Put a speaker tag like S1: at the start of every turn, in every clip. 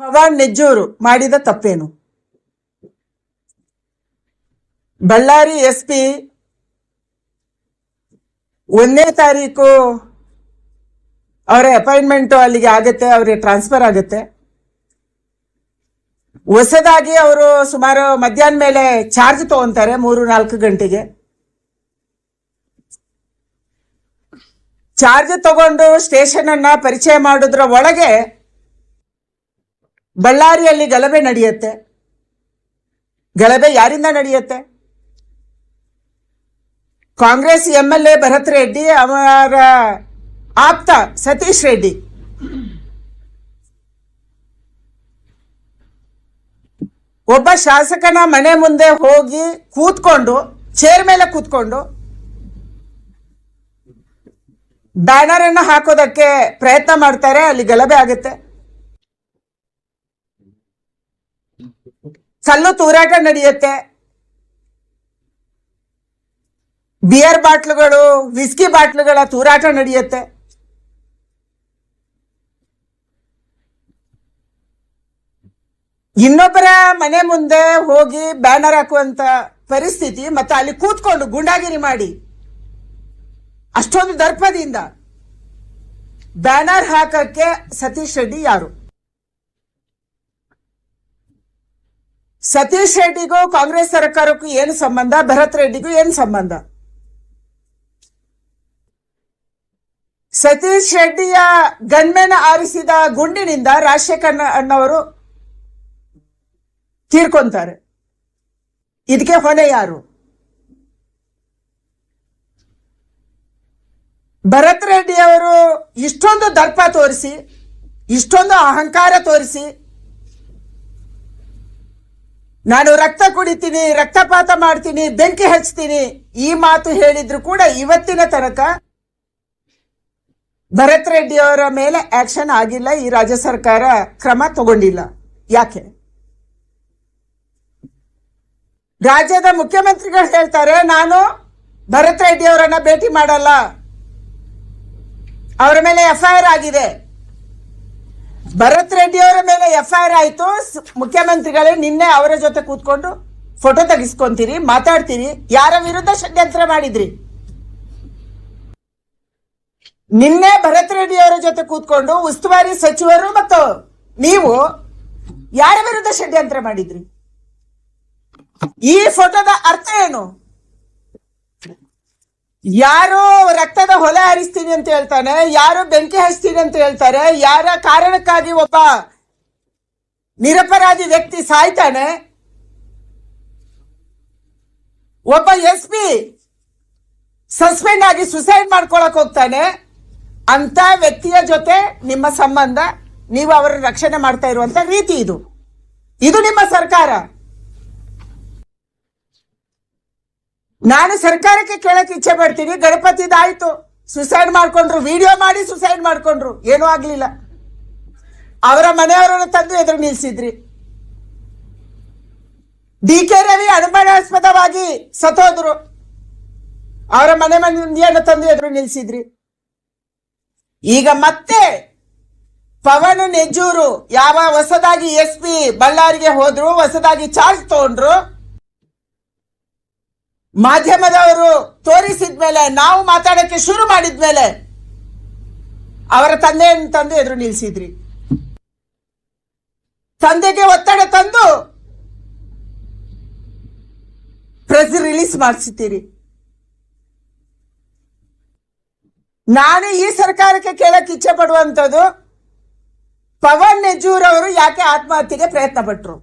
S1: ಪವನ್ ನೆಜ್ಜೂರು ಮಾಡಿದ ತಪ್ಪೇನು? Ballari S P ಒಂದನೇ ತಾರೀಕು ಅವರ ಅಪಾಯಿಂಟ್ಮೆಂಟ್ ಅಲ್ಲಿಗೆ ಆಗುತ್ತೆ, ಅವರಿಗೆ ಟ್ರಾನ್ಸ್ಫರ್ ಆಗುತ್ತೆ. ಹೊಸದಾಗಿ ಅವರು ಸುಮಾರು ಮಧ್ಯಾಹ್ನ ಮೇಲೆ ಚಾರ್ಜ್ ತಗೊಂತಾರೆ ಮೂರು ನಾಲ್ಕು ಗಂಟೆಗೆ. ಚಾರ್ಜ್ ತಗೊಂಡು ಸ್ಟೇಷನ್ ಅನ್ನ ಪರಿಚಯ ಮಾಡಿದ್ರ ಒಳಗೆ ಬಳ್ಳಾರಿಯಲ್ಲಿ ಗಲಭೆ ನಡೆಯುತ್ತೆ. ಗಲಭೆ ಯಾರಿಂದ ನಡೆಯುತ್ತೆ? Congress M L A Bharat Reddy ಅವರ ಆಪ್ತ ಸತೀಶ್ ರೆಡ್ಡಿ. ಒಬ್ಬ ಶಾಸಕನ ಮನೆ ಮುಂದೆ ಹೋಗಿ ಕೂತ್ಕೊಂಡು, ಚೇರ್ ಮೇಲೆ ಕೂತ್ಕೊಂಡು ಬ್ಯಾನರ್ ಅನ್ನು ಹಾಕೋದಕ್ಕೆ ಪ್ರಯತ್ನ ಮಾಡ್ತಾರೆ, ಅಲ್ಲಿ ಗಲಭೆ ಆಗುತ್ತೆ. ಕಲ್ಲು ತೂರಾಟ ನಡೆಯುತ್ತೆ. ಬಿಯರ್ ಬಾಟ್ಲುಗಳು ವಿಸ್ಕಿ ಬಾಟ್ಲುಗಳ ತೂರಾಟ ನಡೆಯುತ್ತೆ. ಇನ್ನೊಬ್ಬರ ಮನೆ ಮುಂದೆ ಹೋಗಿ ಬ್ಯಾನರ್ ಹಾಕುವಂತ ಪರಿಸ್ಥಿತಿ ಮತ್ತೆ ಅಲ್ಲಿ ಕೂತ್ಕೊಂಡು ಗುಂಡಾಗಿರಿ ಮಾಡಿ. ಅಷ್ಟೊಂದು ದರ್ಪದಿಂದ. ಬ್ಯಾನರ್ ಹಾಕಕ್ಕೆ ಸತೀಶ್ ರೆಡ್ಡಿ ಯಾರು? ಸತೀಶ್ ರೆಡ್ಡಿಗೂ ಕಾಂಗ್ರೆಸ್ ಸರ್ಕಾರಕ್ಕೂ ಏನು ಸಂಬಂಧ? ಭರತ್ ರೆಡ್ಡಿಗೂ ಏನು ಸಂಬಂಧ? ಸತೀಶ್ ರೆಡ್ಡಿಯ ಗನ್ಮೆನ ಆರಿಸಿದ ಗುಂಡಿನಿಂದ ರಾಜಶೇಖರ್ ಅಣ್ಣವರು ತೀರ್ಕೊಂತಾರೆ. ಇದಕ್ಕೆ ಹೊಣೆ ಯಾರು? ಭರತ್ ರೆಡ್ಡಿ ಅವರು ಇಷ್ಟೊಂದು ದರ್ಪ ತೋರಿಸಿ, ಇಷ್ಟೊಂದು ಅಹಂಕಾರ ತೋರಿಸಿ ನಾನು ರಕ್ತ ಕುಡಿತೀನಿ, ರಕ್ತಪಾತ ಮಾಡ್ತೀನಿ, ಬೆಂಕಿ ಹಚ್ತೀನಿ, ಈ ಮಾತು ಹೇಳಿದ್ರು ಕೂಡ ಇವತ್ತಿನ ತನಕ ಭರತ್ ರೆಡ್ಡಿ ಅವರ ಮೇಲೆ ಆಕ್ಷನ್ ಆಗಿಲ್ಲ, ಈ ರಾಜ್ಯ ಸರ್ಕಾರ ಕ್ರಮ ತಗೊಂಡಿಲ್ಲ. ಯಾಕೆ? ರಾಜ್ಯದ ಮುಖ್ಯಮಂತ್ರಿಗಳು ಹೇಳ್ತಾರೆ, ನಾನು ಭರತ್ ರೆಡ್ಡಿ ಅವರನ್ನ ಭೇಟಿ ಮಾಡಲ್ಲ. ಅವರ ಮೇಲೆ ಎಫ್ಐಆರ್ ಆಗಿದೆ. ಭರತ್ ರೆಡ್ಡಿ ಅವರ ಮೇಲೆ ಎಫ್ಐಆರ್ ಆಯ್ತು. ಮುಖ್ಯಮಂತ್ರಿಗಳು ಮುಖ್ಯಮಂತ್ರಿಗಳೇ ನಿನ್ನೆ ಅವರ ಜೊತೆ ಕೂತ್ಕೊಂಡು ಫೋಟೋ ತೆಗಿಸ್ಕೊಂತೀರಿ, ಮಾತಾಡ್ತೀರಿ. ಯಾರ ವಿರುದ್ಧ ಷಡ್ಯಂತ್ರ ಮಾಡಿದ್ರಿ? ನಿನ್ನೆ ಭರತ್ ರೆಡ್ಡಿ ಅವರ ಜೊತೆ ಕೂತ್ಕೊಂಡು ಉಸ್ತುವಾರಿ ಸಚಿವರು ಮತ್ತು ನೀವು ಯಾರ ವಿರುದ್ಧ ಷಡ್ಯಂತ್ರ ಮಾಡಿದ್ರಿ? ಈ ಫೋಟೋದ ಅರ್ಥ ಏನು? ಯಾರು ರಕ್ತದ ಹೊಲೆ ಹರಿಸ್ತೀನಿ ಅಂತ ಹೇಳ್ತಾನೆ, ಯಾರು ಬೆಂಕಿ ಹಚ್ತೀನಿ ಅಂತ ಹೇಳ್ತಾರೆ, ಯಾರ ಕಾರಣಕ್ಕಾಗಿ ಒಬ್ಬ ನಿರಪರಾಧಿ ವ್ಯಕ್ತಿ ಸಾಯ್ತಾನೆ? ಒಬ್ಬ ಎಸ್ ಪಿ ಸಸ್ಪೆಂಡ್ ಆಗಿ ಸುಸೈಡ್ ಮಾಡ್ಕೊಳಕ್ ಹೋಗ್ತಾನೆ. ಅಂತ ವ್ಯಕ್ತಿಯ ಜೊತೆ ನಿಮ್ಮ ಸಂಬಂಧ, ನೀವು ಅವರ ರಕ್ಷಣೆ ಮಾಡ್ತಾ ಇರುವಂತ ರೀತಿ ಇದು. ಇದು ನಿಮ್ಮ ಸರ್ಕಾರ. ನಾನು ಸರ್ಕಾರಕ್ಕೆ ಕೇಳಕ್ ಇಚ್ಛೆ ಪಡ್ತೀನಿ. ಗಣಪತಿದಾಯ್ತು. ಸುಸೈಡ್ ಮಾಡ್ಕೊಂಡ್ರು. ವಿಡಿಯೋ ಮಾಡಿ ಸುಸೈಡ್ ಮಾಡ್ಕೊಂಡ್ರು. ಏನೂ ಆಗ್ಲಿಲ್ಲ. ಅವರ ಮನೆಯವರನ್ನು ತಂದು ಎದುರು ನಿಲ್ಸಿದ್ರಿ. ಡಿ ಕೆ ರವಿ ಅನುಮಾನಾಸ್ಪದವಾಗಿ ಸತೋದ್ರು ಅವರ ಮನೆ ಮಂದಿಯನ್ನು ತಂದು ಎದುರು ನಿಲ್ಸಿದ್ರಿ. ಈಗ ಮತ್ತೆ ಪವನ್ ನೆಜ್ಜೂರು ಯಾವ ಹೊಸದಾಗಿ ಎಸ್ ಪಿ ಬಳ್ಳಾರಿಗೆ ಹೋದ್ರು, ಹೊಸದಾಗಿ ಚಾರ್ಜ್ ತಗೊಂಡ್ರು. ಮಾಧ್ಯಮದವರು ತೋರಿಸಿದ್ಮೇಲೆ ನಾವು ಮಾತಾಡಕ್ಕೆ ಶುರು ಮಾಡಿದ್ಮೇಲೆ ಅವರ ತಂದೆಯನ್ನು ತಂದು ಎದುರು ನಿಲ್ಸಿದ್ರಿ. ತಂದೆಗೆ ಒತ್ತಡ ತಂದು ಪ್ರೆಸ್ ರಿಲೀಸ್ ಮಾಡಿಸುತ್ತೀರಿ ನಾನು ಈ ಸರ್ಕಾರಕ್ಕೆ ಕೇಳಕ್ಕೆ ಇಚ್ಛೆ ಪಡುವಂಥದ್ದು, ಪವನ್ ನೆಜೂರ್ ಅವರು ಯಾಕೆ ಆತ್ಮಹತ್ಯೆಗೆ ಪ್ರಯತ್ನ ಪಟ್ರು?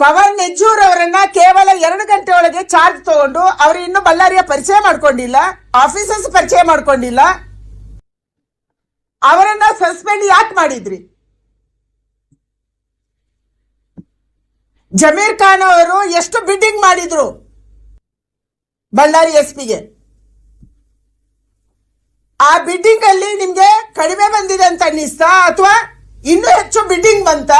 S1: ಪವನ್ ನೆಜ್ಜೂರ್ ಅವರನ್ನ ಕೇವಲ ಎರಡು ಗಂಟೆ ಒಳಗೆ ಚಾರ್ಜ್ ತಗೊಂಡು ಅವರು ಇನ್ನು ಬಳ್ಳಾರಿಯ ಪರಿಚಯ ಮಾಡ್ಕೊಂಡಿಲ್ಲ, ಆಫೀಸರ್ಸ್ ಪರಿಚಯ ಮಾಡ್ಕೊಂಡಿಲ್ಲ. ಅವರನ್ನ ಸಸ್ಪೆಂಡ್ ಯಾಕೆ ಮಾಡಿದ್ರಿ? ಜಮೀರ್ ಖಾನ್ ಅವರು ಎಷ್ಟು ಬಿಡ್ಡಿಂಗ್ ಮಾಡಿದ್ರು ಬಳ್ಳಾರಿ ಎಸ್ ಪಿಗೆ ಆ ಬಿಡ್ಡಿಂಗ್ ಅಲ್ಲಿ ನಿಮ್ಗೆ ಕಡಿಮೆ ಬಂದಿದೆ ಅಂತ ಅನ್ನಿಸ್ತಾ ಅಥವಾ ಇನ್ನೂ ಹೆಚ್ಚು ಬಿಡ್ಡಿಂಗ್ ಬಂತ?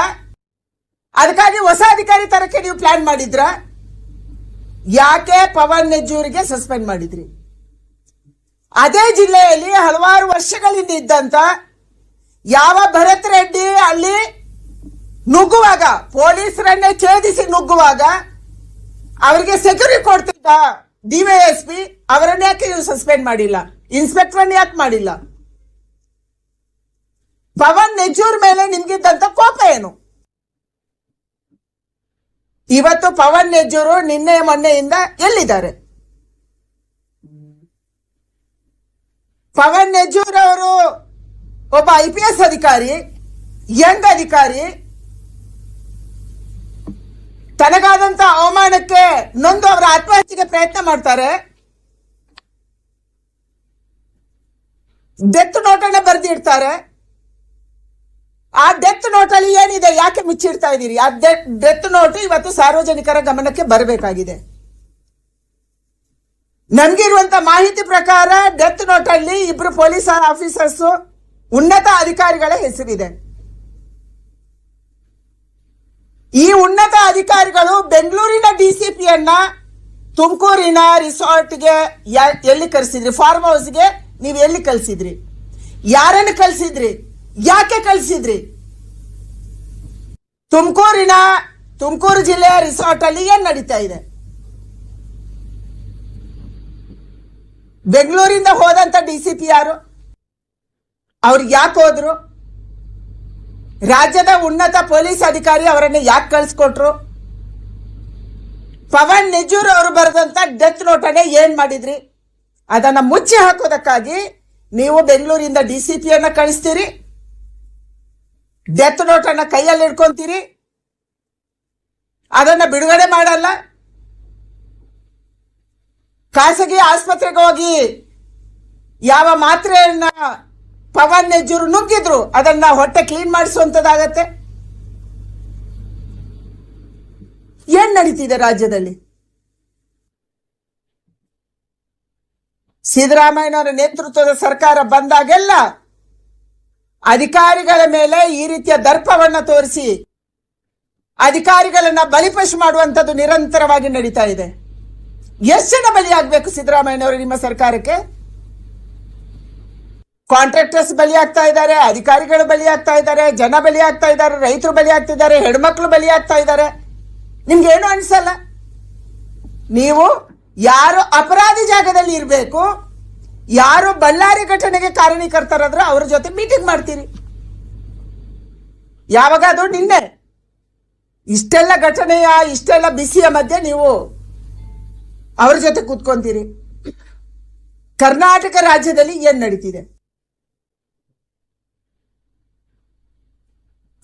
S1: ಅದಕ್ಕಾಗಿ ಹೊಸ ಅಧಿಕಾರಿ ತರಕ್ಕೆ ನೀವು ಪ್ಲಾನ್ ಮಾಡಿದ್ರ? ಯಾಕೆ ಪವನ್ ನೆಜ್ಜೂರಿಗೆ ಸಸ್ಪೆಂಡ್ ಮಾಡಿದ್ರಿ? ಅದೇ ಜಿಲ್ಲೆಯಲ್ಲಿ ಹಲವಾರು ವರ್ಷಗಳಿಂದ ಇದ್ದಂತ ಯಾವ ಭರತ್ ರೆಡ್ಡಿ ಅಲ್ಲಿ ನುಗ್ಗುವಾಗ, ಪೊಲೀಸರನ್ನೇ ಛೇದಿಸಿ ನುಗ್ಗುವಾಗ ಅವರಿಗೆ ಸೆಕ್ಯೂರಿಟಿ ಕೊಡ್ತಿದ್ದ ಡಿವೈಎಸ್ಪಿ ಅವರನ್ನ ಯಾಕೆ ನೀವು ಸಸ್ಪೆಂಡ್ ಮಾಡಿಲ್ಲ? ಇನ್ಸ್ಪೆಕ್ಟರ್ ಯಾಕೆ ಮಾಡಿಲ್ಲ? ಪವನ್ ನೆಜ್ಜೂರ್ ಮೇಲೆ ನಿಮ್ಗಿದ್ದಂತ ಕೋಪ ಏನು? ಇವತ್ತು ಪವನ್ ನೆಜ್ಜೂರು ನಿನ್ನೆ ಮೊನ್ನೆಯಿಂದ ಎಲ್ಲಿದ್ದಾರೆ? ಪವನ್ ನೆಜ್ಜೂರ್ ಅವರು ಒಬ್ಬ ಐ ಪಿ ಎಸ್ ಅಧಿಕಾರಿ, ಯಂಗ್ ಅಧಿಕಾರಿ, ತನಗಾದಂತ ಅವಮಾನಕ್ಕೆ ನೊಂದು ಅವರ ಆತ್ಮಹತ್ಯೆಗೆ ಪ್ರಯತ್ನ ಮಾಡ್ತಾರೆ. ಡೆತ್ ನೋಟನ್ನ ಬರೆದಿಡ್ತಾರೆ. ಆ ಡೆತ್ ನೋಟ್ ಅಲ್ಲಿ ಏನಿದೆ? ಯಾಕೆ ಮುಚ್ಚಿಡ್ತಾ ಇದ್ದೀರಿ? ಆ ಡೆತ್ ನೋಟ್ ಇವತ್ತು ಸಾರ್ವಜನಿಕರ ಗಮನಕ್ಕೆ ಬರಬೇಕಾಗಿದೆ. ನಮ್ಗಿರುವಂತ ಮಾಹಿತಿ ಪ್ರಕಾರ ಡೆತ್ ನೋಟ್ ಅಲ್ಲಿ ಇಬ್ರು ಪೊಲೀಸ್ ಆಫೀಸರ್ಸ್, ಉನ್ನತ ಅಧಿಕಾರಿಗಳ ಹೆಸರಿದೆ. ಈ ಉನ್ನತ ಅಧಿಕಾರಿಗಳು ಬೆಂಗಳೂರಿನ ಡಿಸಿಪಿಯನ್ನ ತುಮಕೂರಿನ ರಿಸಾರ್ಟ್ಗೆ ಎಲ್ಲಿ ಕರೆಸಿದ್ರಿ? ಫಾರ್ಮ್ ಹೌಸ್ಗೆ ನೀವು ಎಲ್ಲಿ ಕಳಿಸಿದ್ರಿ ಯಾರನ್ನು ಕಳಿಸಿದ್ರಿ ಯಾಕೆ ಕಳಿಸಿದ್ರಿ? ತುಮಕೂರಿನ, ತುಮಕೂರು ಜಿಲ್ಲೆಯ ರಿಸಾರ್ಟ್ ಅಲ್ಲಿ ಏನ್ ನಡೀತಾ ಇದೆ? ಬೆಂಗಳೂರಿಂದ ಹೋದಂತ ಡಿಸಿಪಿ ಯಾರು? ಅವ್ರಿಗೆ ಯಾಕೆ ಹೋದ್ರು? ರಾಜ್ಯದ ಉನ್ನತ ಪೊಲೀಸ್ ಅಧಿಕಾರಿ ಅವರನ್ನು ಯಾಕೆ ಕಳಿಸ್ಕೊಟ್ರು? ಪವನ್ ನಿಜೂರ್ ಅವರು ಬರೆದಂತ ಡೆತ್ ನೋಟನೆ ಏನ್ ಮಾಡಿದ್ರಿ? ಅದನ್ನ ಮುಚ್ಚಿ ಹಾಕೋದಕ್ಕಾಗಿ ನೀವು ಬೆಂಗಳೂರಿಂದ ಡಿ ಸಿ ಕಳಿಸ್ತೀರಿ. ಡೆತ್ ನೋಟನ್ನ ಕೈಯಲ್ಲಿ ಇಟ್ಕೊಂತೀರಿ ಅದನ್ನ ಬಿಡುಗಡೆ ಮಾಡಲ್ಲ? ಖಾಸಗಿ ಆಸ್ಪತ್ರೆಗೆ ಹೋಗಿ ಯಾವ ಮಾತ್ರೆಯನ್ನ ಪವನ್ ನೆಜ್ಜೂರು ನುಗ್ಗಿದ್ರು, ಅದನ್ನ ಹೊಟ್ಟೆ ಕ್ಲೀನ್ ಮಾಡಿಸುವಂತದಾಗತ್ತೆ ಏನ್ ನಡೀತಿದೆ ರಾಜ್ಯದಲ್ಲಿ? ಸಿದ್ದರಾಮಯ್ಯನವರ ನೇತೃತ್ವದ ಸರ್ಕಾರ ಬಂದಾಗೆಲ್ಲ ಅಧಿಕಾರಿಗಳ ಮೇಲೆ ಈ ರೀತಿಯ ದರ್ಪವನ್ನು ತೋರಿಸಿ ಅಧಿಕಾರಿಗಳನ್ನ ಬಲಿಪಶು ಮಾಡುವಂತದ್ದು ನಿರಂತರವಾಗಿ ನಡೀತಾ ಇದೆ. ಎಷ್ಟು ಜನ ಬಲಿಯಾಗಬೇಕು ಸಿದ್ದರಾಮಯ್ಯನವರು ನಿಮ್ಮ ಸರ್ಕಾರಕ್ಕೆ? ಕಾಂಟ್ರಾಕ್ಟರ್ಸ್ ಬಲಿಯಾಗ್ತಾ ಇದ್ದಾರೆ, ಅಧಿಕಾರಿಗಳು ಬಲಿಯಾಗ್ತಾ ಇದ್ದಾರೆ, ಜನ ಬಲಿಯಾಗ್ತಾ ಇದ್ದಾರೆ, ರೈತರು ಬಲಿ ಇದ್ದಾರೆ, ಹೆಣ್ಮಕ್ಳು ಬಲಿಯಾಗ್ತಾ ಇದ್ದಾರೆ. ನಿಮ್ಗೇನು ಅನ್ಸಲ್ಲ? ನೀವು ಯಾರು ಅಪರಾಧಿ ಜಾಗದಲ್ಲಿ ಇರಬೇಕು ಯಾರು ಬಳ್ಳಾರಿ ಘಟನೆಗೆ ಕಾರಣೀಕರ್ತರಾದ್ರೆ ಅವ್ರ ಜೊತೆ ಮೀಟಿಂಗ್ ಮಾಡ್ತೀರಿ. ಯಾವಾಗ ಅದು? ನಿನ್ನೆ. ಇಷ್ಟೆಲ್ಲ ಘಟನೆಯ, ಇಷ್ಟೆಲ್ಲ ಬಿಸಿಯ ಮಧ್ಯೆ ನೀವು ಅವ್ರ ಜೊತೆ ಕೂತ್ಕೊಂತೀರಿ. ಕರ್ನಾಟಕ ರಾಜ್ಯದಲ್ಲಿ ಏನ್ ನಡೀತಿದೆ?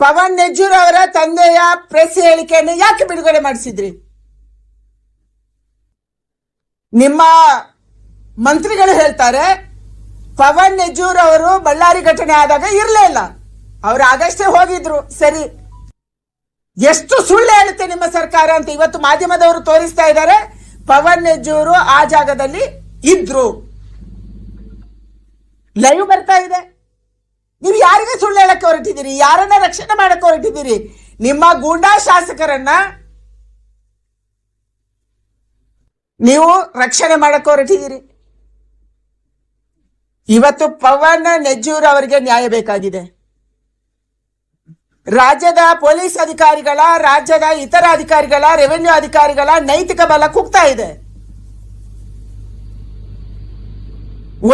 S1: ಪವನ್ ನೆಜ್ಜೂರ್ ಅವರ ತಂದೆಯ ಪ್ರೆಸ್ ಹೇಳಿಕೆಯನ್ನು ಯಾಕೆ ಬಿಡುಗಡೆ ಮಾಡಿಸಿದ್ರಿ? ನಿಮ್ಮ ಮಂತ್ರಿಗಳು ಹೇಳ್ತಾರೆ, ಪವನ್ ನೆಜೂರ್ ಅವರು ಬಳ್ಳಾರಿ ಘಟನೆ ಆದಾಗ ಇರಲೇ ಇಲ್ಲ. ಅವ್ರು ಆಗಷ್ಟೇ ಹೋಗಿದ್ರು. ಸರಿ. ಎಷ್ಟು ಸುಳ್ಳು ಹೇಳುತ್ತೆ ನಿಮ್ಮ ಸರ್ಕಾರ ಅಂತ ಇವತ್ತು ಮಾಧ್ಯಮದವರು ತೋರಿಸ್ತಾ ಇದ್ದಾರೆ. ಪವನ್ ನೆಜ್ಜೂರು ಆ ಜಾಗದಲ್ಲಿ ಇದ್ರು. ಲೈವ್ ಬರ್ತಾ ಇದೆ. ನೀವು ಯಾರಿಗೆ ಸುಳ್ಳು ಹೇಳಕ್ಕೆ ಹೊರಟಿದ್ದೀರಿ? ಯಾರನ್ನ ರಕ್ಷಣೆ ಮಾಡಕ್ಕೆ ಹೊರಟಿದ್ದೀರಿ? ನಿಮ್ಮ ಗೂಂಡಾ ಶಾಸಕರನ್ನ ನೀವು ರಕ್ಷಣೆ ಮಾಡಕ್ಕೆ ಹೊರಟಿದ್ದೀರಿ. ಇವತ್ತು ಪವನ್ ನೆಜ್ಜೂರ್ ಅವರಿಗೆ ನ್ಯಾಯ ಬೇಕಾಗಿದೆ. ರಾಜ್ಯದ ಪೊಲೀಸ್ ಅಧಿಕಾರಿಗಳ, ರಾಜ್ಯದ ಇತರ ಅಧಿಕಾರಿಗಳ, ರೆವೆನ್ಯೂ ಅಧಿಕಾರಿಗಳ ನೈತಿಕ ಬಲ ಕುಗ್ತಾ ಇದೆ.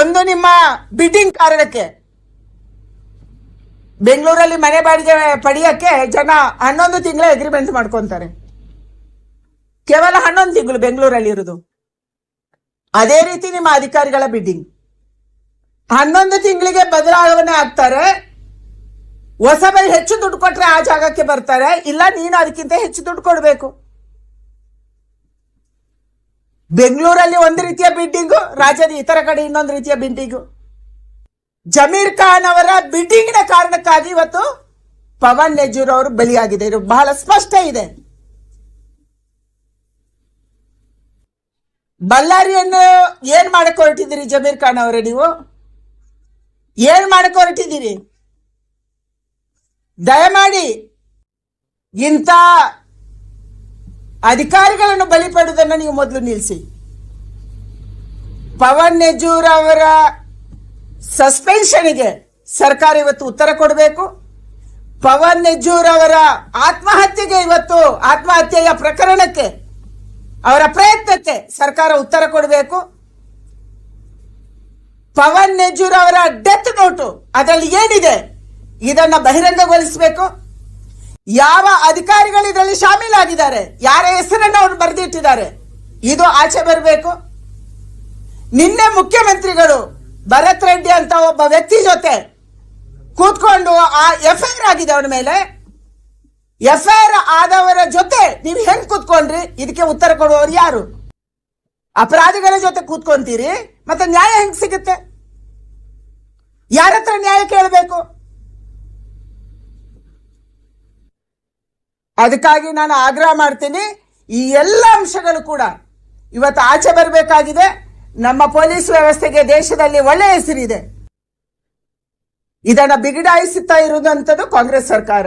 S1: ಒಂದು ನಿಮ್ಮ ಬಿಡ್ಡಿಂಗ್ ಕಾರಣಕ್ಕೆ, ಬೆಂಗಳೂರಲ್ಲಿ ಮನೆ ಬಾಡಿಗೆ ಪಡೆಯಕ್ಕೆ ಜನ ಹನ್ನೊಂದು ತಿಂಗಳ ಅಗ್ರಿಮೆಂಟ್ ಮಾಡ್ಕೊಂತಾರೆ. ಕೇವಲ ಹನ್ನೊಂದು ತಿಂಗಳು ಬೆಂಗಳೂರಲ್ಲಿ ಇರೋದು ಅದೇ ರೀತಿ ನಿಮ್ಮ ಅಧಿಕಾರಿಗಳ ಬಿಡ್ಡಿಂಗ್ ಹನ್ನೊಂದು ತಿಂಗಳಿಗೆ ಬದಲಾವಣೆ ಆಗ್ತಾರೆ. ಹೊಸಬರು ಹೆಚ್ಚು ದುಡ್ಡು ಕೊಟ್ರೆ ಆ ಜಾಗಕ್ಕೆ ಬರ್ತಾರೆ. ಇಲ್ಲ, ನೀನು ಅದಕ್ಕಿಂತ ಹೆಚ್ಚು ದುಡ್ಡು ಕೊಡಬೇಕು. ಬೆಂಗಳೂರಲ್ಲಿ ಒಂದು ರೀತಿಯ ಬಿಲ್ಡಿಂಗು, ರಾಜ್ಯದ ಇತರ ಕಡೆ ಇನ್ನೊಂದು ರೀತಿಯ ಬಿಲ್ಡಿಂಗು. ಜಮೀರ್ ಖಾನ್ ಅವರ ಬಿಲ್ಡಿಂಗಿನ ಕಾರಣಕ್ಕಾಗಿ ಇವತ್ತು ಪವನ್ ನೆಜೂರ್ ಅವರು ಬಲಿಯಾಗಿದೆ. ಇದು ಬಹಳ ಸ್ಪಷ್ಟ ಇದೆ. ಬಳ್ಳಾರಿಯನ್ನು ಏನ್ ಮಾಡಕ್ ಹೊರಟಿದ್ದೀರಿ ಜಮೀರ್ ಖಾನ್ ಅವರೇ ನೀವು? ಏನ್ ಮಾಡಕ್ ಹೊರಟಿದ್ದೀರಿ? ದಯಮಾಡಿ ಇಂಥ ಅಧಿಕಾರಿಗಳನ್ನು ಬಲಿ ಪಡೆದನ್ನು ನೀವು ಮೊದಲು ನಿಲ್ಲಿಸಿ ಪವನ್ ನೆಜೂರ್ ಅವರ ಸಸ್ಪೆನ್ಷನ್ಗೆ ಸರ್ಕಾರ ಇವತ್ತು ಉತ್ತರ ಕೊಡಬೇಕು. ಪವನ್ ನೆಜ್ಜೂರ್ ಅವರ ಆತ್ಮಹತ್ಯೆಗೆ ಇವತ್ತು ಆತ್ಮಹತ್ಯೆಯ ಪ್ರಕರಣಕ್ಕೆ ಅವರ ಪ್ರಯತ್ನಕ್ಕೆ ಸರ್ಕಾರ ಉತ್ತರ ಕೊಡಬೇಕು. ಪವನ್ ನೆಜೂರ್ ಅವರ ಡೆತ್ ನೋಟು ಅದರಲ್ಲಿ ಏನಿದೆ? ಇದನ್ನ ಬಹಿರಂಗಗೊಳಿಸಬೇಕು. ಯಾವ ಅಧಿಕಾರಿಗಳು ಇದರಲ್ಲಿ ಶಾಮೀಲಾಗಿದ್ದಾರೆ? ಯಾರ ಹೆಸರನ್ನು ಅವರು ಬರೆದಿಟ್ಟಿದ್ದಾರೆ? ಇದು ಆಚೆ ಬರಬೇಕು. ನಿನ್ನೆ ಮುಖ್ಯಮಂತ್ರಿಗಳು ಭರತ್ ರೆಡ್ಡಿ ಅಂತ ಒಬ್ಬ ವ್ಯಕ್ತಿ ಜೊತೆ ಕೂತ್ಕೊಂಡು ಆ ಎಫ್ ಐ ಆರ್ ಆಗಿದೆ ಅವನ ಮೇಲೆ. ಎಫ್ ಐ ಆರ್ ಆದವರ ಜೊತೆ ನೀವು ಹೆಂಗ್ ಕೂತ್ಕೊಂಡ್ರಿ? ಇದಕ್ಕೆ ಉತ್ತರ ಕೊಡುವವರು ಯಾರು? ಅಪರಾಧಿಗಳ ಜೊತೆ ಕೂತ್ಕೊಂತೀರಿ, ಮತ್ತೆ ನ್ಯಾಯ ಹೆಂಗ್ ಸಿಗುತ್ತೆ? ಯಾರತ್ರ ನ್ಯಾಯ ಕೇಳಬೇಕು? ಅದಕ್ಕಾಗಿ ನಾನು ಆಗ್ರಹ ಮಾಡ್ತೀನಿ, ಈ ಎಲ್ಲ ಅಂಶಗಳು ಕೂಡ ಇವತ್ತು ಆಚೆ ಬರಬೇಕಾಗಿದೆ. ನಮ್ಮ ಪೊಲೀಸ್ ವ್ಯವಸ್ಥೆಗೆ ದೇಶದಲ್ಲಿ ಒಳ್ಳೆ ಹೆಸರಿದೆ. ಇದನ್ನ ಬಿಗಡಾಯಿಸುತ್ತಾ ಇರುವಂತದ್ದು ಕಾಂಗ್ರೆಸ್ ಸರ್ಕಾರ.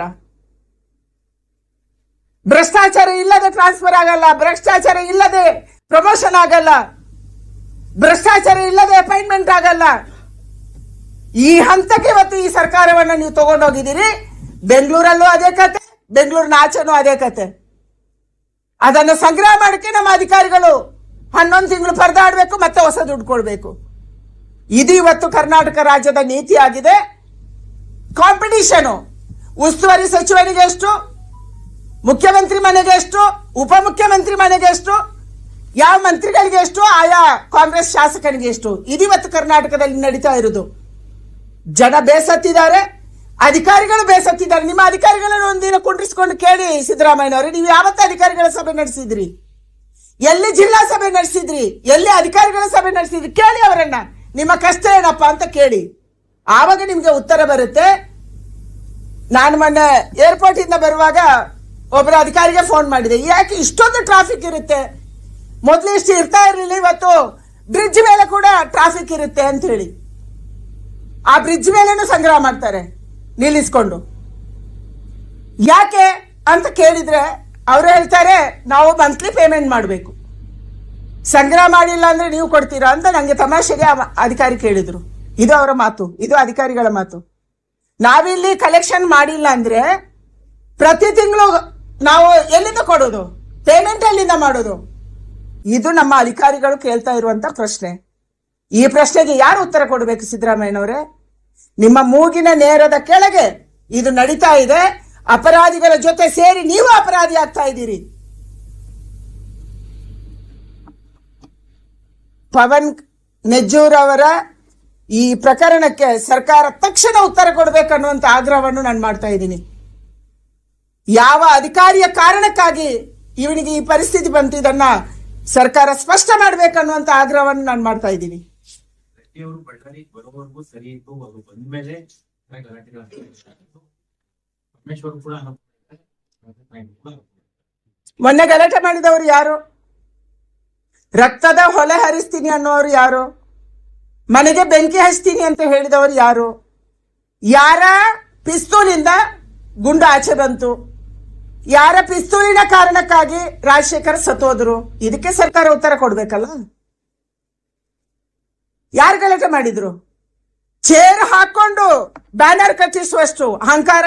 S1: ಭ್ರಷ್ಟಾಚಾರ ಇಲ್ಲದೆ ಟ್ರಾನ್ಸ್ಫರ್ ಆಗಲ್ಲ, ಭ್ರಷ್ಟಾಚಾರ ಇಲ್ಲದೆ ಪ್ರಮೋಷನ್ ಆಗಲ್ಲ. ಭ್ರಷ್ಟಾಚಾರ ಇಲ್ಲದೆ ಅಪಾಯಿಂಟ್ಮೆಂಟ್ ಆಗಲ್ಲ. ಈ ಹಂತಕ್ಕೆ ಇವತ್ತು ಈ ಸರ್ಕಾರವನ್ನ ನೀವು ತಗೊಂಡೋಗಿದ್ದೀರಿ. ಬೆಂಗಳೂರಲ್ಲೂ ಅದೇ ಕತೆ, ಬೆಂಗಳೂರಿನ ಆಚೆನೂ ಅದೇ ಕತೆ. ಅದನ್ನು ಸಂಗ್ರಹ ಮಾಡಕ್ಕೆ ನಮ್ಮ ಅಧಿಕಾರಿಗಳು ಹನ್ನೊಂದು ತಿಂಗಳು ಪರದಾಡಬೇಕು ಮತ್ತೆ ಹೊಸ ದುಡ್ಡು ಕೊಡಬೇಕು. ಇದು ಇವತ್ತು ಕರ್ನಾಟಕ ರಾಜ್ಯದ ನೀತಿ ಆಗಿದೆ. ಕಾಂಪಿಟೀಷನು ಉಸ್ತುವಾರಿ ಸಚಿವನಿಗೆ ಎಷ್ಟು? ಮುಖ್ಯಮಂತ್ರಿ ಮನೆಗೆ ಎಷ್ಟು? ಉಪಮುಖ್ಯಮಂತ್ರಿ ಮನೆಗೆ ಎಷ್ಟು? ಯಾವ ಮಂತ್ರಿಗಳಿಗೆ ಎಷ್ಟು, ಆಯಾ ಕಾಂಗ್ರೆಸ್ ಶಾಸಕನಿಗೆ ಎಷ್ಟು? ಇದಿವತ್ತು ಕರ್ನಾಟಕದಲ್ಲಿ ನಡೀತಾ ಇರೋದು ಜನ ಬೇಸತ್ತಿದ್ದಾರೆ, ಅಧಿಕಾರಿಗಳು ಬೇಸತ್ತಿದ್ದಾರೆ. ನಿಮ್ಮ ಅಧಿಕಾರಿಗಳನ್ನು ಒಂದಿನ ಕುಂಡ್ರಿಸ್ಕೊಂಡು ಕೇಳಿ ಸಿದ್ದರಾಮಯ್ಯನವರು, ನೀವು ಯಾವತ್ತ ಅಧಿಕಾರಿಗಳ ಸಭೆ ನಡೆಸಿದ್ರಿ? ಎಲ್ಲಿ ಜಿಲ್ಲಾ ಸಭೆ ನಡೆಸಿದ್ರಿ? ಎಲ್ಲಿ ಅಧಿಕಾರಿಗಳ ಸಭೆ ನಡೆಸಿದ್ರಿ? ಕೇಳಿ ಅವರನ್ನ. ನಿಮ್ಮ ಕಷ್ಟ ಏನಪ್ಪ ಅಂತ ಕೇಳಿ. ಆವಾಗ ನಿಮ್ಗೆ ಉತ್ತರ ಬರುತ್ತೆ. ನಾನು ಮೊನ್ನೆ ಏರ್ಪೋರ್ಟ್ ಇಂದ ಬರುವಾಗ ಒಬ್ಬರ ಅಧಿಕಾರಿಗೆ ಫೋನ್ ಮಾಡಿದೆ. ಯಾಕೆ ಇಷ್ಟೊಂದು ಟ್ರಾಫಿಕ್ ಇರುತ್ತೆ? ಮೊದಲು ಇಷ್ಟು ಇರ್ತಾ ಇರಲಿಲ್ಲ ಇವತ್ತು. ಬ್ರಿಡ್ಜ್ ಮೇಲೆ ಕೂಡ ಟ್ರಾಫಿಕ್ ಇರುತ್ತೆ ಅಂತ ಹೇಳಿ ಆ ಬ್ರಿಡ್ಜ್ ಮೇಲೇನು ಸಂಗ್ರಹ ಮಾಡ್ತಾರೆ. ನಿಲ್ಲಿಸ್ಕೊಂಡು. ಯಾಕೆ ಅಂತ ಕೇಳಿದ್ರೆ ಅವರು ಹೇಳ್ತಾರೆ, ನಾವು ಮಂತ್ಲಿ ಪೇಮೆಂಟ್ ಮಾಡಬೇಕು. ಸಂಗ್ರಹ ಮಾಡಿಲ್ಲ ಅಂದ್ರೆ ನೀವು ಕೊಡ್ತೀರಾ ಅಂತ ನಂಗೆ ತಮಾಷೆಗೆ ಅಧಿಕಾರಿ ಕೇಳಿದ್ರು. ಇದು ಅವರ ಮಾತು, ಇದು ಅಧಿಕಾರಿಗಳ ಮಾತು. ನಾವಿಲ್ಲಿ ಕಲೆಕ್ಷನ್ ಮಾಡಿಲ್ಲ ಅಂದ್ರೆ ಪ್ರತಿ ತಿಂಗಳು ನಾವು ಎಲ್ಲಿಂದ ಕೊಡೋದು? ಪೇಮೆಂಟ್ ಎಲ್ಲಿಂದ ಮಾಡೋದು? ಇದು ನಮ್ಮ ಅಧಿಕಾರಿಗಳು ಕೇಳ್ತಾ ಇರುವಂತ ಪ್ರಶ್ನೆ. ಈ ಪ್ರಶ್ನೆಗೆ ಯಾರು ಉತ್ತರ ಕೊಡಬೇಕು ಸಿದ್ದರಾಮಯ್ಯನವರೇ? ನಿಮ್ಮ ಮೂಗಿನ ನೇರದ ಕೆಳಗೆ ಇದು ನಡೀತಾ ಇದೆ. ಅಪರಾಧಿಗಳ ಜೊತೆ ಸೇರಿ ನೀವು ಅಪರಾಧಿ ಆಗ್ತಾ ಇದ್ದೀರಿ. ಪವನ್ ನೆಜ್ಜೂರ್ ಅವರ ಈ ಪ್ರಕರಣಕ್ಕೆ ಸರ್ಕಾರ ತಕ್ಷಣ ಉತ್ತರ ಕೊಡಬೇಕನ್ನುವಂತ ಆಗ್ರಹವನ್ನು ನಾನು ಮಾಡ್ತಾ ಇದ್ದೀನಿ. ಯಾವ ಅಧಿಕಾರಿಯ ಕಾರಣಕ್ಕಾಗಿ ಇವನಿಗೆ ಈ ಪರಿಸ್ಥಿತಿ ಬಂತು ಇದನ್ನ ಸರ್ಕಾರ ಸ್ಪಷ್ಟ ಮಾಡ್ಬೇಕನ್ನುವಂತ ಆಗ್ರಹವನ್ನು ನಾನು ಮಾಡ್ತಾ ಇದ್ದೀನಿ. ಮೊನ್ನೆ ಗಲಾಟೆ ಮಾಡಿದವರು ಯಾರು? ರಕ್ತದ ಹೊಲೆ ಹರಿಸ್ತೀನಿ ಅನ್ನೋರು ಯಾರು? ಮನೆಗೆ ಬೆಂಕಿ ಹಚ್ತೀನಿ ಅಂತ ಹೇಳಿದವರು ಯಾರು? ಯಾರ ಪಿಸ್ತೂಲಿಂದ ಗುಂಡು ಆಚೆ ಬಂತು? ಯಾರ ಪಿಸ್ತೂಲಿನ ಕಾರಣಕ್ಕಾಗಿ ರಾಜಶೇಖರ್ ಸತ್ತೋದ್ರು? ಇದಕ್ಕೆ ಸರ್ಕಾರ ಉತ್ತರ ಕೊಡ್ಬೇಕಲ್ಲ? ಯಾರು ಗಲಾಟೆ ಮಾಡಿದ್ರು? ಚೇರ್ ಹಾಕೊಂಡು ಬ್ಯಾನರ್ ಕಟ್ಟಿಸುವಷ್ಟು ಅಹಂಕಾರ?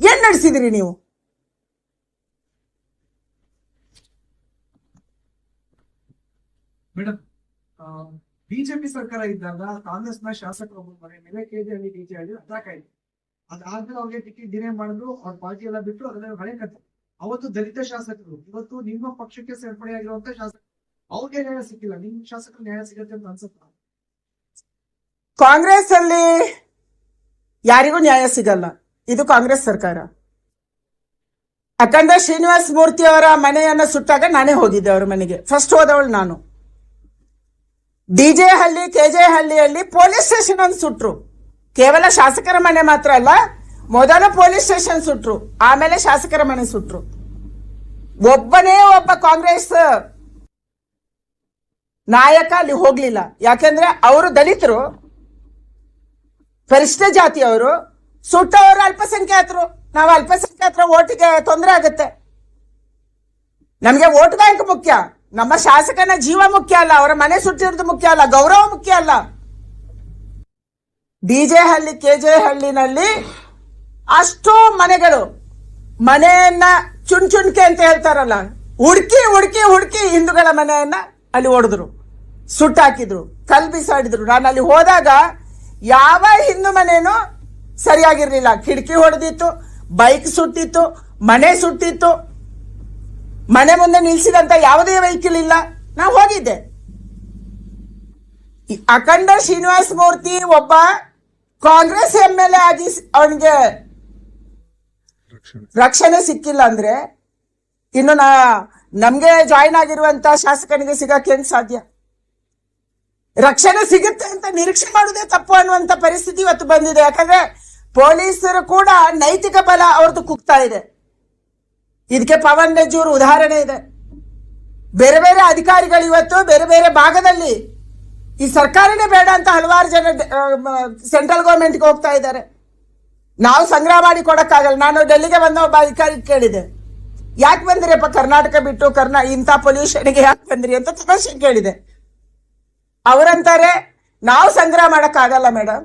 S1: ಏನ್ ನಡೆಸಿದಿರಿ ನೀವು?
S2: ಮೇಡಮ್ ಬಿಜೆಪಿ ಸರ್ಕಾರ ಇದ್ದಾಗ ಕಾಂಗ್ರೆಸ್ನ ಮನೆ ಮೇಲೆ ಕೆಜೆಹಳ್ಳಿ ಅಟ್ಯಾಕ್ ಆಯ್ತು ಅದಾದ್ಮೇಲೆ ಅವ್ರಿಗೆ ಟಿಕೆಟ್ ಡಿನೇ ಮಾಡಿದ್ರು, ಅವ್ರ ಪಾರ್ಟಿ ಎಲ್ಲ ಬಿಟ್ಟು ಅದನ್ನ ಹಳೆ ಕಥೆ. ಅವತ್ತು ದಲಿತ ಶಾಸಕರು, ಇವತ್ತು ನಿಮ್ಮ ಪಕ್ಷಕ್ಕೆ ಸೇರ್ಪಡೆಯಾಗಿರುವಂತ ಶಾಸಕರು, ಅವ್ರಿಗೆ ನ್ಯಾಯ ಸಿಕ್ಕಿಲ್ಲ. ನಿಮ್ ಶಾಸಕರು ನ್ಯಾಯ ಸಿಗತ್ತೆ ಅಂತ ಅನ್ಸುತ್ತ?
S1: ಕಾಂಗ್ರೆಸ್ ಅಲ್ಲಿ ಯಾರಿಗೂ ನ್ಯಾಯ ಸಿಗಲ್ಲ. ಇದು ಕಾಂಗ್ರೆಸ್ ಸರ್ಕಾರ. ಯಾಕಂದ್ರೆ ಶ್ರೀನಿವಾಸ್ ಮೂರ್ತಿ ಅವರ ಮನೆಯನ್ನ ಸುಟ್ಟಾಗ ನಾನೇ ಹೋಗಿದ್ದೆ ಅವರ ಮನೆಗೆ. ಫಸ್ಟ್ ಹೋದವಳು ನಾನು. ಡಿಜೆ ಹಳ್ಳಿ ಕೆಜೆ ಹಳ್ಳಿಯಲ್ಲಿ ಪೊಲೀಸ್ ಸ್ಟೇಷನ್ ಅನ್ನು ಸುಟ್ರು. ಕೇವಲ ಶಾಸಕರ ಮನೆ ಮಾತ್ರ ಅಲ್ಲ, ಮೊದಲು ಪೊಲೀಸ್ ಸ್ಟೇಷನ್ ಸುಟ್ರು, ಆಮೇಲೆ ಶಾಸಕರ ಮನೆ ಸುಟ್ರು. ಒಬ್ಬನೇ ಒಬ್ಬ ಕಾಂಗ್ರೆಸ್ ನಾಯಕ ಅಲ್ಲಿ ಹೋಗ್ಲಿಲ್ಲ. ಯಾಕೆಂದ್ರೆ ಅವರು ದಲಿತರು ಪರಿಶಿಷ್ಟ ಜಾತಿಯವರು ಸುಟ್ಟವರು ಅಲ್ಪಸಂಖ್ಯಾತರು. ನಾವು ಅಲ್ಪಸಂಖ್ಯಾತರ ಓಟಿಗೆ ತೊಂದರೆ ಆಗುತ್ತೆ. ನಮಗೆ ವೋಟ್ ಬ್ಯಾಂಕ್ ಮುಖ್ಯ. ನಮ್ಮ ಶಾಸಕನ ಜೀವ ಮುಖ್ಯ ಅಲ್ಲ, ಅವರ ಮನೆ ಸುಟ್ಟಿರೋದು ಮುಖ್ಯ ಅಲ್ಲ, ಗೌರವ ಮುಖ್ಯ ಅಲ್ಲ. D J Halli, K J ಹಳ್ಳಿನಲ್ಲಿ ಅಷ್ಟು ಮನೆಗಳು, ಮನೆಯನ್ನ ಚುನ್ ಚುನ್ಕೆ ಅಂತ ಹೇಳ್ತಾರಲ್ಲ, ಹುಡುಕಿ ಹುಡುಕಿ ಹುಡುಕಿ ಹಿಂದೂಗಳ ಮನೆಯನ್ನ ಅಲ್ಲಿ ಹೊಡೆದ್ರು ಸುಟ್ಟಾಕಿದ್ರು ಕಲ್ ಬಿಸಾಡಿದ್ರು ನಾನು ಅಲ್ಲಿ ಹೋದಾಗ ಯಾವ ಹಿಂದೂ ಮನೇನು ಸರಿಯಾಗಿರ್ಲಿಲ್ಲ. ಕಿಟಕಿ ಹೊಡೆದಿತ್ತು, ಬೈಕ್ ಸುಟ್ಟಿತ್ತು, ಮನೆ ಸುಟ್ಟಿತ್ತು. ಮನೆ ಮುಂದೆ ನಿಲ್ಸಿದಂತ ಯಾವುದೇ ವೆಹಿಕಲ್ ಇಲ್ಲ. ನಾ ಹೋಗಿದ್ದೆ. ಅಖಂಡ ಶ್ರೀನಿವಾಸ ಮೂರ್ತಿ ಒಬ್ಬ ಕಾಂಗ್ರೆಸ್ ಎಂ ಎಲ್ ಎ ಆಗಿ ಅವನಿಗೆ ರಕ್ಷಣೆ. ಸಿಕ್ಕಿಲ್ಲ ಅಂದ್ರೆ ಇನ್ನು ನಾ ನಮ್ಗೆ ಜಾಯಿನ್ ಆಗಿರುವಂತ ಶಾಸಕನಿಗೆ ಸಿಗಕ್ಕೆ ಸಾಧ್ಯ? ರಕ್ಷಣೆ ಸಿಗುತ್ತೆ ಅಂತ ನಿರೀಕ್ಷೆ ಮಾಡುವುದೇ ತಪ್ಪು ಅನ್ನುವಂತ ಪರಿಸ್ಥಿತಿ ಇವತ್ತು ಬಂದಿದೆ. ಯಾಕಂದ್ರೆ ಪೊಲೀಸರು ಕೂಡ ನೈತಿಕ ಬಲ ಅವ್ರದ್ದು ಕುಗ್ತಾ ಇದೆ. ಇದಕ್ಕೆ ಪವನ್ ನೆಜ್ಜೂರ್ ಉದಾಹರಣೆ ಇದೆ. ಬೇರೆ ಬೇರೆ ಅಧಿಕಾರಿಗಳು ಇವತ್ತು ಬೇರೆ ಬೇರೆ ಭಾಗದಲ್ಲಿ ಈ ಸರ್ಕಾರನೇ ಬೇಡ ಅಂತ ಹಲವಾರು ಜನ ಸೆಂಟ್ರಲ್ ಗೌರ್ಮೆಂಟ್ಗೆ ಹೋಗ್ತಾ ಇದ್ದಾರೆ. ನಾವು ಸಂಗ್ರಹ ಮಾಡಿ ಕೊಡೋಕ್ಕಾಗಲ್ಲ. ನಾನು ಡೆಲ್ಲಿಗೆ ಬಂದ ಒಬ್ಬ ಅಧಿಕಾರಿ ಕೇಳಿದೆ. ಯಾಕೆ ಬಂದ್ರಿಪ್ಪ ಕರ್ನಾಟಕ ಬಿಟ್ಟು? ಕರ್ನಾ, ಇಂಥ ಪೊಲ್ಯೂಷನ್ಗೆ ಯಾಕೆ ಬಂದ್ರಿ ಅಂತ ತಮಾಷೆ ಕೇಳಿದೆ. ಅವರಂತಾರೆ, ನಾವು ಸಂಗ್ರಹ ಮಾಡಕ್ಕಾಗಲ್ಲ ಮೇಡಮ್